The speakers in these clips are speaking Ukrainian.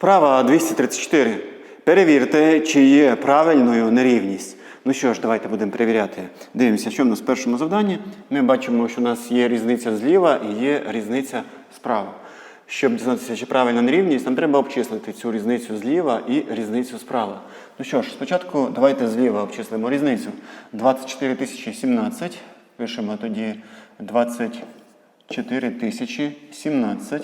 Вправа 234. Перевірте, чи є правильною нерівність. Ну що ж, давайте будемо перевіряти. Дивимося, що в нас в першому завданні. Ми бачимо, що у нас є різниця зліва і є різниця справа. Щоб дізнатися, чи правильна нерівність, нам треба обчислити цю різницю зліва і різницю справа. Ну що ж, спочатку давайте зліва обчислимо різницю. 24 тисячі 17. Пишемо тоді 24 тисячі 17.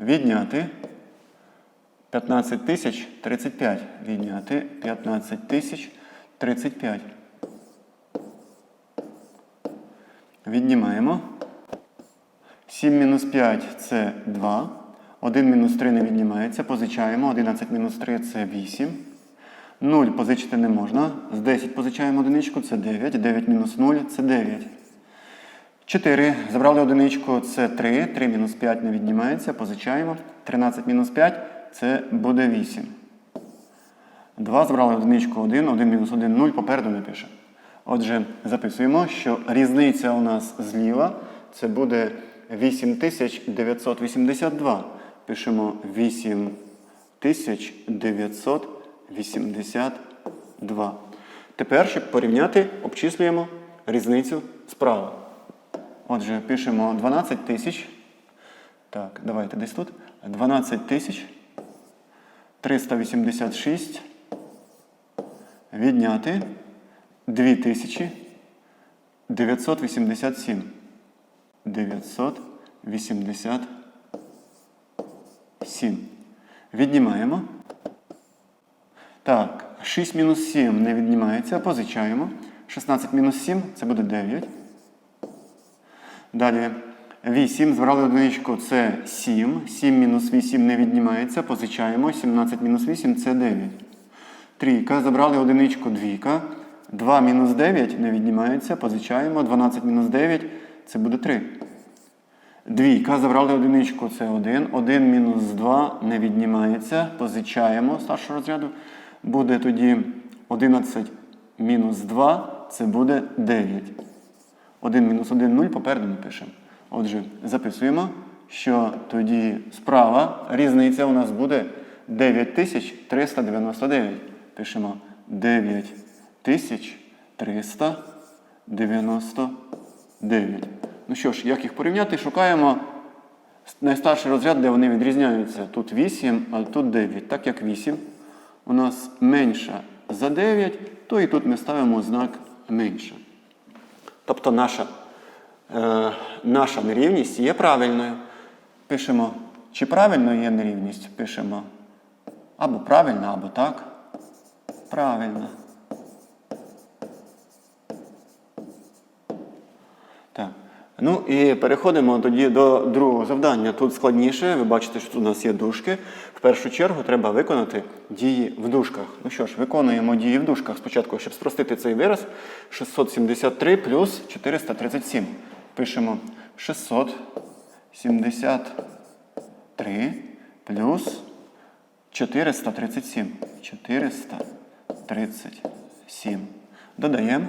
Відняти 15 тисяч 35. Відняти 15 тисяч 35. Віднімаємо. 7 мінус 5 це 2. 1 мінус 3 не віднімається. Позичаємо. 11 мінус 3 це 8. 0 позичити не можна. З 10 позичаємо одиничку, це 9. 9 мінус 0 це 9. 4. Забрали одиничку, це 3. 3 мінус 5 не віднімається. Позичаємо. 13 мінус 5 це буде 8. 2 забрали одиничку 1, 1 мінус 1 0, попереду не пише. Отже, записуємо, що різниця у нас зліва це буде 8982. Пишемо 8982. Тепер, щоб порівняти, обчислюємо різницю справа. Отже, пишемо 12 тисяч. Так, давайте десь тут. 12 тисяч 386 відняти 2987. 987. Віднімаємо. Так, 6 мінус 7 не віднімається, позичаємо. 16 мінус 7 це буде 9. Далі 8. Збрали одиничку, це 7. 7 мінус 8 не віднімається, позичаємо. 17 мінус 8 це 9. Трійка. Забрали одиничку, двійка. 2 мінус 9 не віднімається, позичаємо. 12 мінус 9 це буде 3. Двійка. Забрали одиничку, це 1. 1 мінус 2 не віднімається, позичаємо старшого розряду. Буде тоді 11 мінус 2, це буде 9. 1 мінус 1 0 попереду ми пишемо. Отже, записуємо, що тоді справа різниця у нас буде 9399. Пишемо 9399. Ну що ж, як їх порівняти? Шукаємо найстарший розряд, де вони відрізняються. Тут 8, а тут 9. Так як 8 у нас менша за 9, то і тут ми ставимо знак менше. Тобто наша, е, наша нерівність є правильною. Пишемо, чи правильно є нерівність? Пишемо або правильно, або так. Правильно. Так. Ну і переходимо тоді до другого завдання. Тут складніше, ви бачите, що тут у нас є дужки. В першу чергу треба виконати дії в дужках. Ну що ж, виконуємо дії в дужках спочатку, щоб спростити цей вираз. 673 плюс 437. Пишемо 673 плюс 437. 437. Додаємо.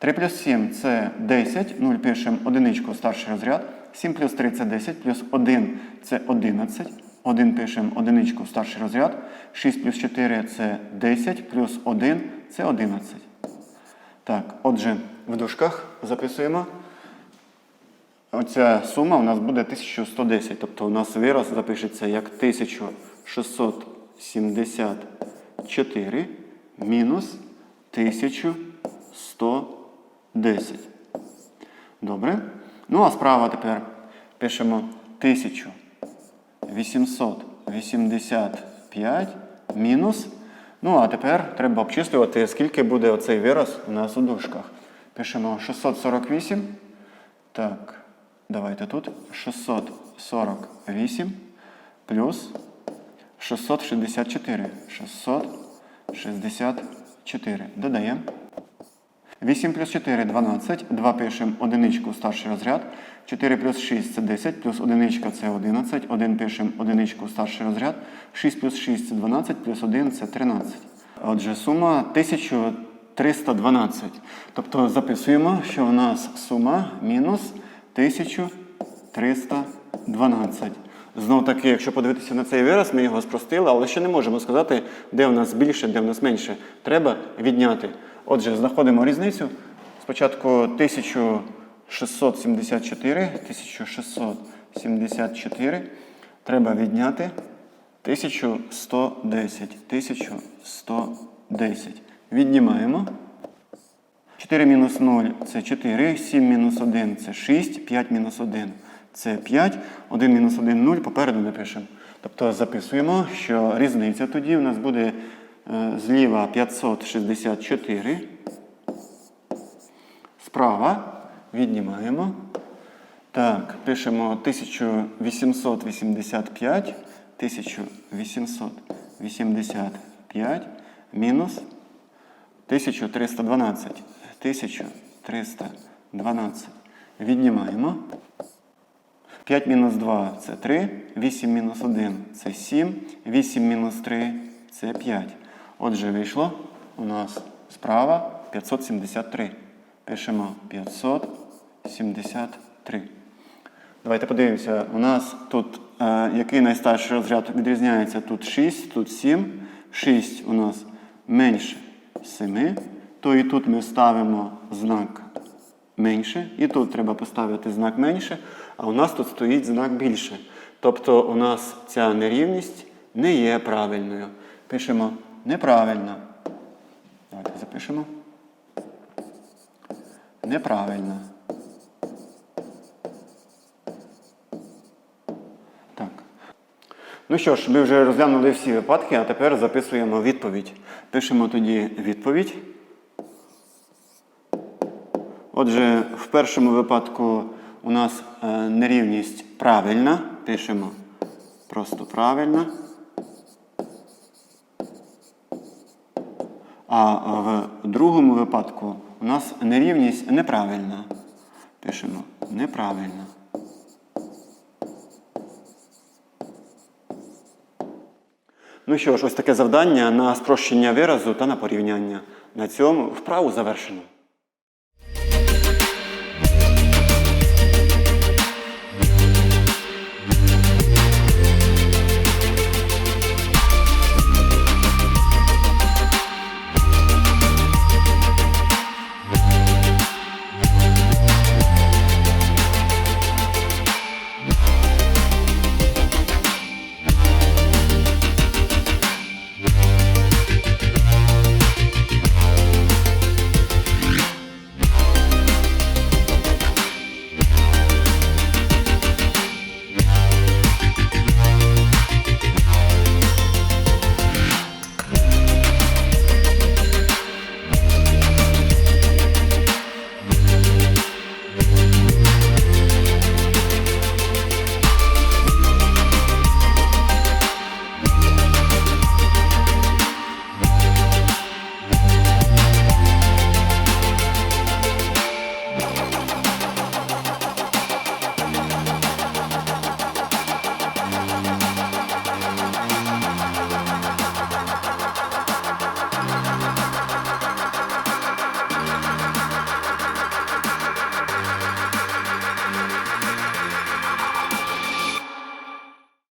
3 плюс 7 це 10. 0 пишемо одиничку старший розряд. 7 плюс 3 це 10, плюс 1 це 11. 1 пишемо одиничку старший розряд. 6 плюс 4 це 10, плюс 1 це 11. Так, отже, в дужках записуємо. Оця сума у нас буде 1110. Тобто у нас вираз запишеться як 1674 мінус 1110. Добре. Ну, а справа тепер пишемо 1885 мінус. Ну, а тепер треба обчислювати, скільки буде оцей вираз у нас у дужках. Пишемо 648. Так, давайте тут 648 плюс 664. 664. Додаємо. 8 плюс 4 12. 2 пишемо одиничку старший розряд. 4 плюс 6 це 10, плюс одиничка це 11. 1 пишемо одиничку старший розряд. 6 плюс 6 це 12, плюс 1 це 13. Отже, сума 1312. Тобто записуємо, що у нас сума мінус 1312. Знов таки, якщо подивитися на цей вираз, ми його спростили, але ще не можемо сказати, де в нас більше, де в нас менше. Треба відняти. Отже, знаходимо різницю. Спочатку 1674, 1674 треба відняти 1110. 1110. Віднімаємо. 4 мінус 0 це 4, 7 мінус 1 це 6, 5 мінус 1 це 5, 1 мінус 1 0, попереду не пишемо. Тобто записуємо, що різниця тоді у нас буде зліва 564, справа віднімаємо. Так, пишемо 1885, 1885 мінус 1312. 1312. Віднімаємо. 5 мінус 2 це 3, 8 мінус 1 це 7, 8 мінус 3 це 5. Отже, вийшло у нас справа 573. Пишемо 573. Давайте подивимося. У нас тут е, який найстарший розряд відрізняється? Тут 6, тут 7. 6 у нас менше 7. То і тут ми ставимо знак менше. І тут треба поставити знак менше, а у нас тут стоїть знак більше. Тобто у нас ця нерівність не є правильною. Пишемо неправильно. Давайте запишемо. Неправильно. Так. Ну що ж, ми вже розглянули всі випадки, а тепер записуємо відповідь. Пишемо тоді відповідь. Отже, в першому випадку у нас е, нерівність правильна. Пишемо просто правильна. А в другому випадку у нас нерівність неправильна. Пишемо неправильна. Ну що ж, ось таке завдання на спрощення виразу та на порівняння. На цьому вправу завершено.